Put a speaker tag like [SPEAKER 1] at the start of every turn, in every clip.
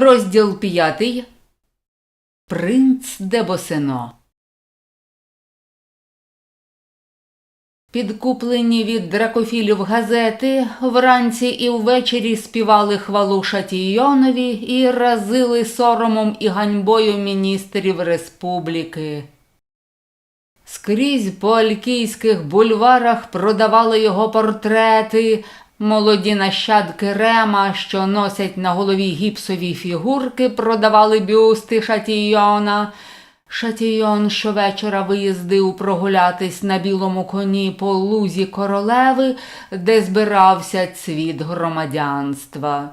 [SPEAKER 1] Розділ п'ятий. Принц де Босино. Підкуплені від дракофілів газети вранці і ввечері співали хвалу Шатійонові і разили соромом і ганьбою міністрів республіки. Скрізь по алькійських бульварах продавали його портрети, молоді нащадки Рема, що носять на голові гіпсові фігурки, продавали бюсти Шатійона. Шатійон щовечора виїздив прогулятись на білому коні по лузі королеви, де збирався цвіт громадянства.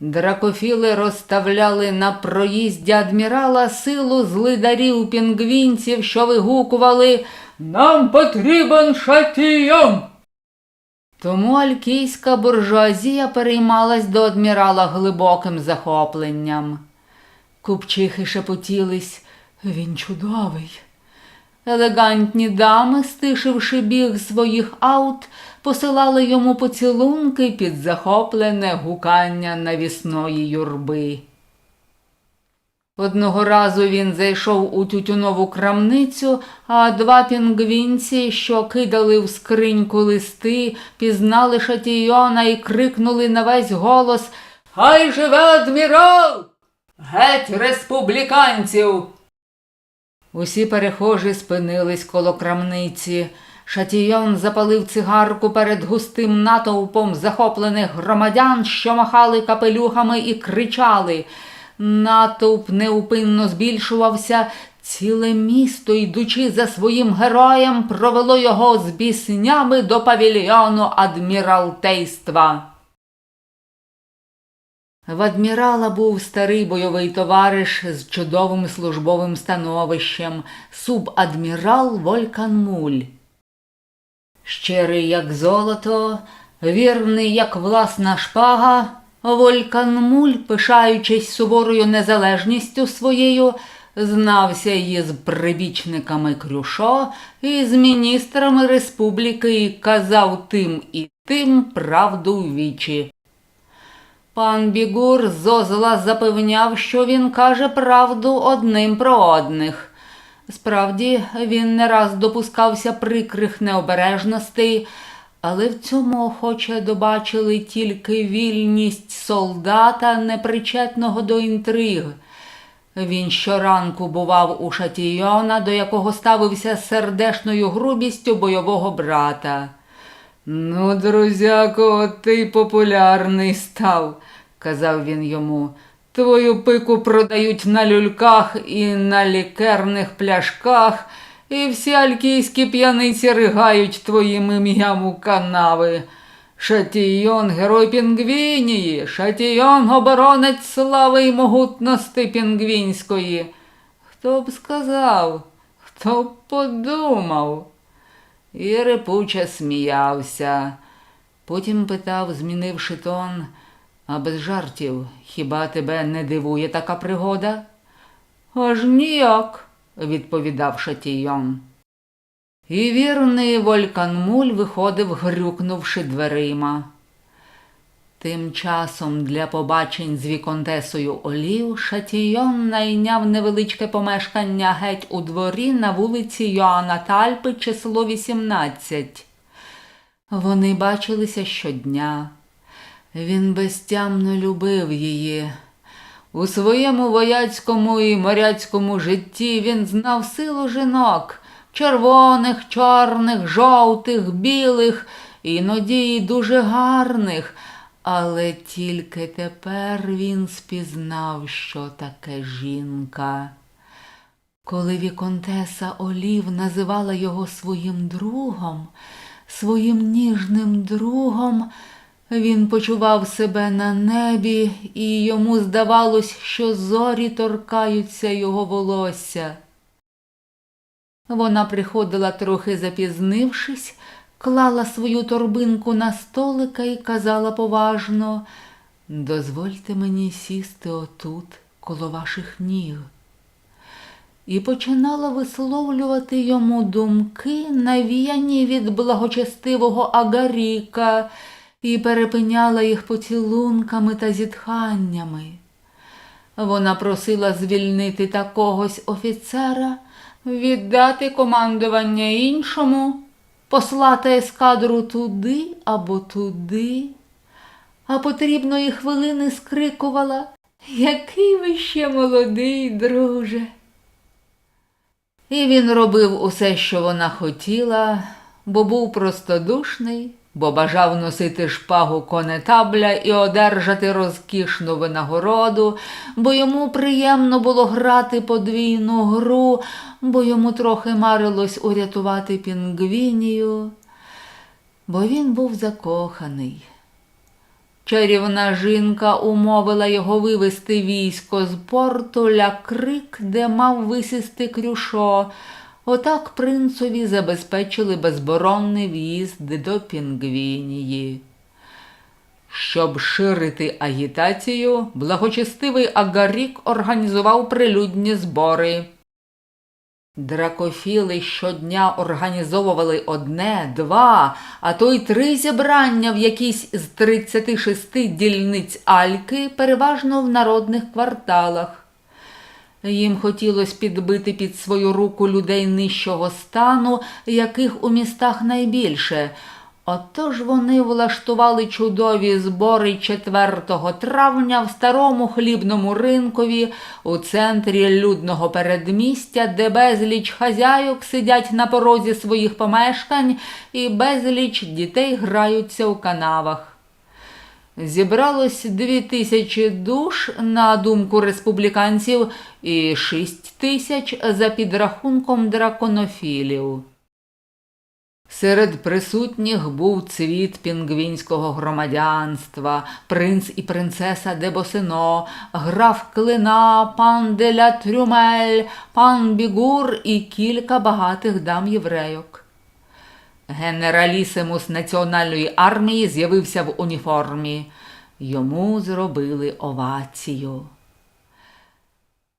[SPEAKER 1] Дракофіли розставляли на проїзді адмірала силу злидарів пінгвінців, що вигукували Нам потрібен шатійон. Тому алькійська буржуазія переймалась до адмірала глибоким захопленням. Купчихи шепотілись він чудовий. Елегантні дами, стишивши біг своїх аут, посилали йому поцілунки під захоплене гукання навісної юрби. Одного разу він зайшов у тютюнову крамницю, а два пінгвінці, що кидали в скриньку листи, пізнали шатійона і крикнули на весь голос Хай живе адмірал! Геть республіканців! Усі перехожі спинились коло крамниці. Шатійон запалив цигарку перед густим натовпом захоплених громадян, що махали капелюхами і кричали. Натовп неупинно збільшувався. Ціле місто, йдучи за своїм героєм, провело його з біснями до павільйону адміралтейства. В адмірала був старий бойовий товариш з чудовим службовим становищем, субадмірал Волькан Муль. Щирий, як золото, вірний, як власна шпага, Волькан Муль, пишаючись суворою незалежністю своєю, знався її з прибічниками Крюшо і з міністрами республіки і казав тим і тим правду в вічі. Пан Бігур зозла запевняв, що він каже правду одним про одних. Справді, він не раз допускався прикрих необережностей, але в цьому охоче добачили тільки вільність солдата, непричетного до інтриг. Він щоранку бував у шатійона, до якого ставився сердешною грубістю бойового брата. Ну, друзяко, ти популярний став, казав він йому. Твою пику продають на люльках і на лікерних пляшках, і всі алькійські п'яниці ригають твоїм ім'ям у канави. Шатійон герой Пінгвінії, шатійон оборонець слави й могутності пінгвінської. Хто б сказав, хто б подумав? І репуче сміявся. Потім питав, змінивши тон, а без жартів, хіба тебе не дивує така пригода? Аж ніяк, відповідав Шатійон. І вірний Вольканмуль виходив, грюкнувши дверима. Тим часом для побачень з віконтесою Олів Шатійон найняв невеличке помешкання геть у дворі на вулиці Йоанна Тальпи, число 18. Вони бачилися щодня. Він безтямно любив її. У своєму вояцькому і моряцькому житті він знав силу жінок червоних, чорних, жовтих, білих, іноді й дуже гарних. Але тільки тепер він спізнав, що таке жінка. Коли Віконтеса Олів називала його своїм другом, своїм ніжним другом, він почував себе на небі, і йому здавалось, що зорі торкаються його волосся. Вона приходила трохи запізнившись, клала свою торбинку на столика і казала поважно Дозвольте мені сісти отут, коло ваших ніг. І починала висловлювати йому думки, навіяні від благочестивого Агаріка, і перепиняла їх поцілунками та зітханнями. Вона просила звільнити такогось офіцера, віддати командування іншому, послати ескадру туди або туди. А потрібної хвилини скрикувала Який ви ще молодий, друже. І він робив усе, що вона хотіла, бо був простодушний, бо бажав носити шпагу конетабля і одержати розкішну винагороду, бо йому приємно було грати подвійну гру, бо йому трохи марилось урятувати пінгвінію, бо він був закоханий. Чарівна жінка умовила його вивести військо з порту ля крик, де мав висісти крюшо. Отак принцові забезпечили безборонний в'їзд до Пінгвінії. Щоб ширити агітацію, благочестивий Агарік організував прилюдні збори. Дракофіли щодня організовували одне, два, а то й три зібрання в якійсь з 36 дільниць Альки, переважно в народних кварталах. Їм хотілося підбити під свою руку людей нижчого стану, яких у містах найбільше. Отож вони влаштували чудові збори 4 травня в старому хлібному ринкові у центрі людного передмістя, де безліч хазяйок сидять на порозі своїх помешкань і безліч дітей граються у канавах. Зібралось дві тисячі душ на думку республіканців і шість тисяч за підрахунком драконофілів. Серед присутніх був цвіт пінгвінського громадянства, принц і принцеса де Босино, граф Клина, пан Деля Трюмель, пан Бігур і кілька багатих дам єврейок. Генералісимус національної армії з'явився в уніформі. Йому зробили овацію.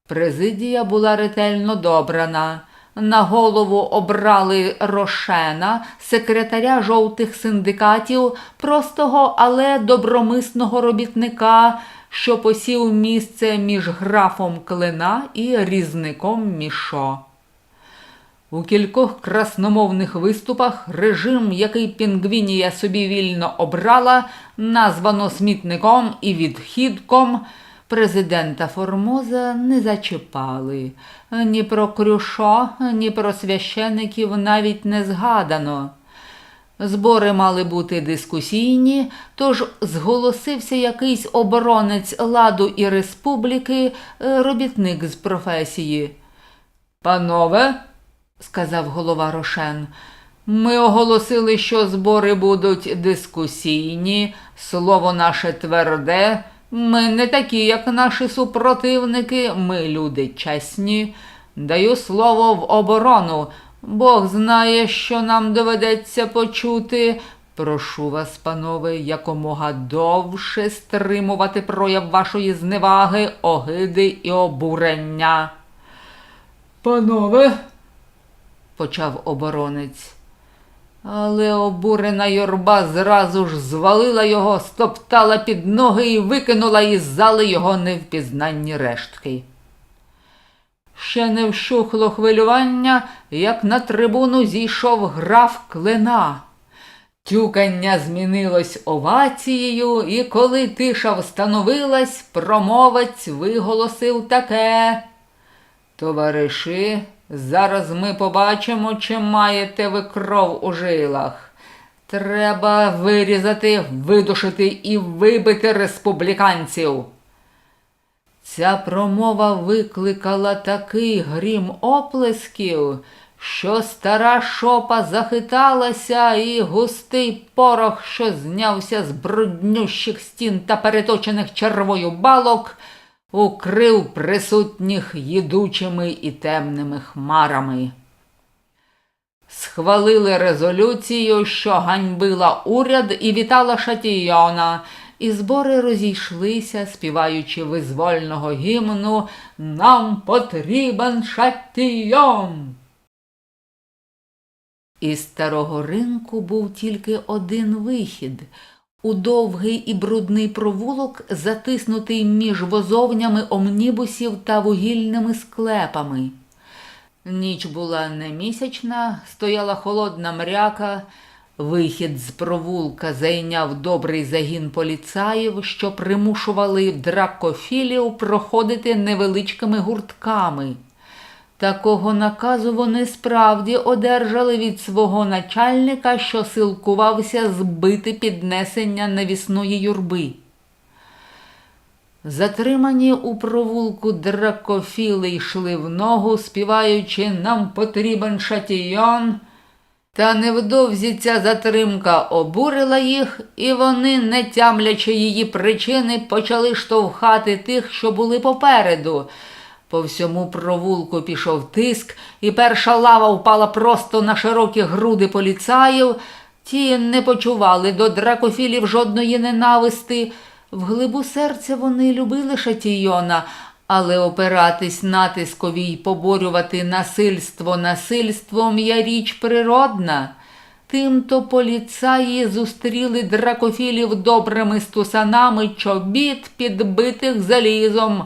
[SPEAKER 1] Президія була ретельно добрана. На голову обрали Рошена, секретаря жовтих синдикатів, простого, але добромисного робітника, що посів місце між графом Клина і різником Мішо. У кількох красномовних виступах режим, який Пінгвінія собі вільно обрала, названо смітником і відхідком, президента Формоза не зачіпали. Ні про Крюшо, ні про священиків навіть не згадано. Збори мали бути дискусійні, тож зголосився якийсь оборонець ладу і республіки, е, робітник з професії. Панове, сказав голова Рошен, ми оголосили, що збори будуть дискусійні, слово наше тверде. Ми не такі, як наші супротивники, ми люди чесні. Даю слово в оборону. Бог знає, що нам доведеться почути. Прошу вас, панове, якомога довше стримувати прояв вашої зневаги, огиди і обурення. Панове, почав оборонець. Але обурена юрба зразу ж звалила його, стоптала під ноги і викинула із зали його невпізнанні рештки. Ще не вщухло хвилювання, як на трибуну зійшов граф клина. Тюкання змінилось овацією, і коли тиша встановилась, промовець виголосив таке. Товариші, зараз ми побачимо, чи маєте ви кров у жилах. Треба вирізати, видушити і вибити республіканців. Ця промова викликала такий грім оплесків, що стара шопа захиталася, і густий порох, що знявся з бруднющих стін та переточених червою балок, укрив присутніх їдучими і темними хмарами. Схвалили резолюцію, що ганьбила уряд і вітала Шатійона, і збори розійшлися, співаючи визвольного гімну Нам потрібен Шатійон. Із старого ринку був тільки один вихід. У довгий і брудний провулок, затиснутий між возовнями омнібусів та вугільними склепами. Ніч була немісячна, стояла холодна мряка. Вихід з провулка зайняв добрий загін поліцаїв, що примушували дракофілів проходити невеличкими гуртками. Такого наказу вони справді одержали від свого начальника, що силкувався збити піднесення навісної юрби. Затримані у провулку дракофіли йшли в ногу, співаючи Нам потрібен шатійон. Та невдовзі ця затримка обурила їх, і вони, не тямлячи її причини, почали штовхати тих, що були попереду. По всьому провулку пішов тиск, і перша лава впала просто на широкі груди поліцаїв. Ті не почували до дракофілів жодної ненависти. В глибу серця вони любили шатійона, але опиратись натискові й поборювати насильство насильством є річ природна. Тимто поліцаї зустріли дракофілів добрими стусанами чобіт, підбитих залізом.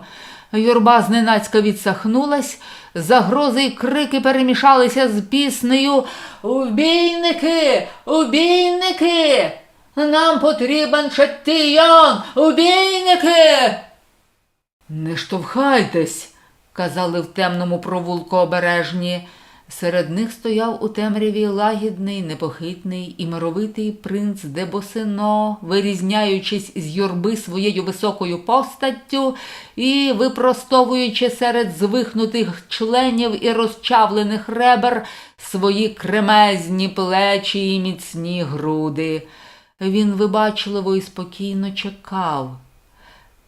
[SPEAKER 1] Юрба зненацька відсахнулась, загрози й крики перемішалися з піснею Убійники! Убійники! Нам потрібен шатийон! Убійники! Не штовхайтесь, казали в темному провулку обережні. Серед них стояв у темряві лагідний, непохитний і мировитий принц Дебосино, вирізняючись з юрби своєю високою постаттю і випростовуючи серед звихнутих членів і розчавлених ребер свої кремезні плечі і міцні груди. Він вибачливо і спокійно чекав.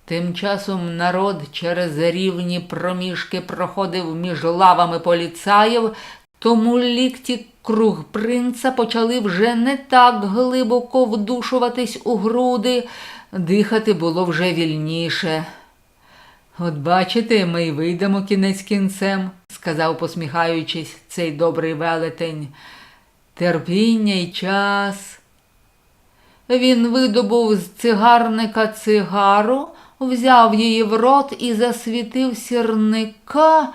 [SPEAKER 1] Тим часом народ через рівні проміжки проходив між лавами поліцаїв, тому лікті круг принца почали вже не так глибоко вдушуватись у груди, дихати було вже вільніше. От бачите, ми й вийдемо кінець кінцем, сказав, посміхаючись, цей добрий велетень. Терпіння й час. Він видобув з цигарника цигару, взяв її в рот і засвітив сірника,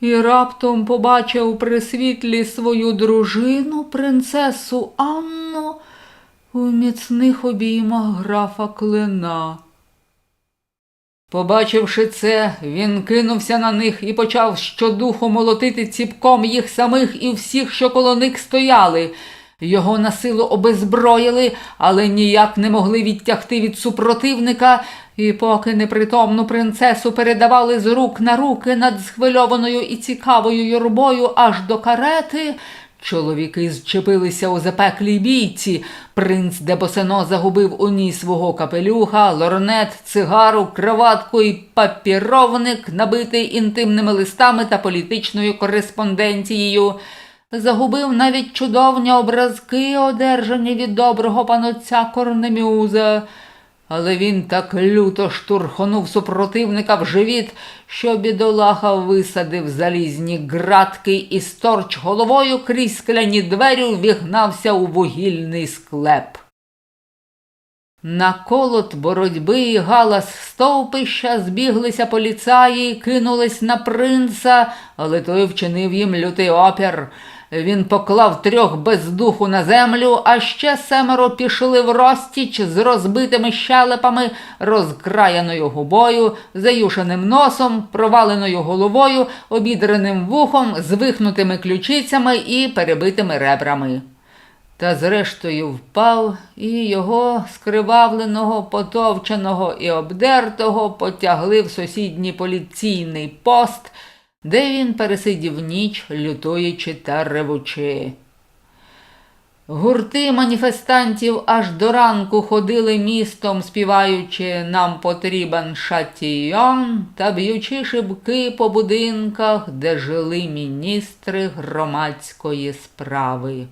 [SPEAKER 1] і раптом побачив при світлі свою дружину, принцесу Анну, у міцних обіймах графа Клина. Побачивши це, він кинувся на них і почав щодуху молотити ціпком їх самих і всіх, що коло них стояли. Його на силу обезброїли, але ніяк не могли відтягти від супротивника, і поки непритомну принцесу передавали з рук на руки над схвильованою і цікавою юрбою аж до карети, чоловіки зчепилися у запеклій бійці. Принц Дебосено загубив у ній свого капелюха, лорнет, цигару, краватку і папіровник, набитий інтимними листами та політичною кореспонденцією. Загубив навіть чудовні образки, одержані від доброго панотця Корнемюза. Але він так люто штурхонув супротивника в живіт, що бідолаха висадив залізні ґратки і сторч головою крізь скляні двері ввігнався у вугільний склеп. На колот боротьби і галас стовпища збіглися поліцаї, і кинулись на принца, але той вчинив їм лютий опір. Він поклав трьох без духу на землю, а ще семеро пішли в розтіч з розбитими щелепами, розкраяною губою, заюшеним носом, проваленою головою, обідреним вухом, звихнутими ключицями і перебитими ребрами. Та зрештою впав, і його скривавленого, потовченого і обдертого потягли в сусідній поліційний пост, де він пересидів ніч, лютуючи та ревучи. Гурти маніфестантів аж до ранку ходили містом, співаючи Нам потрібен шатійон та б'ючи шибки по будинках, де жили міністри громадської справи.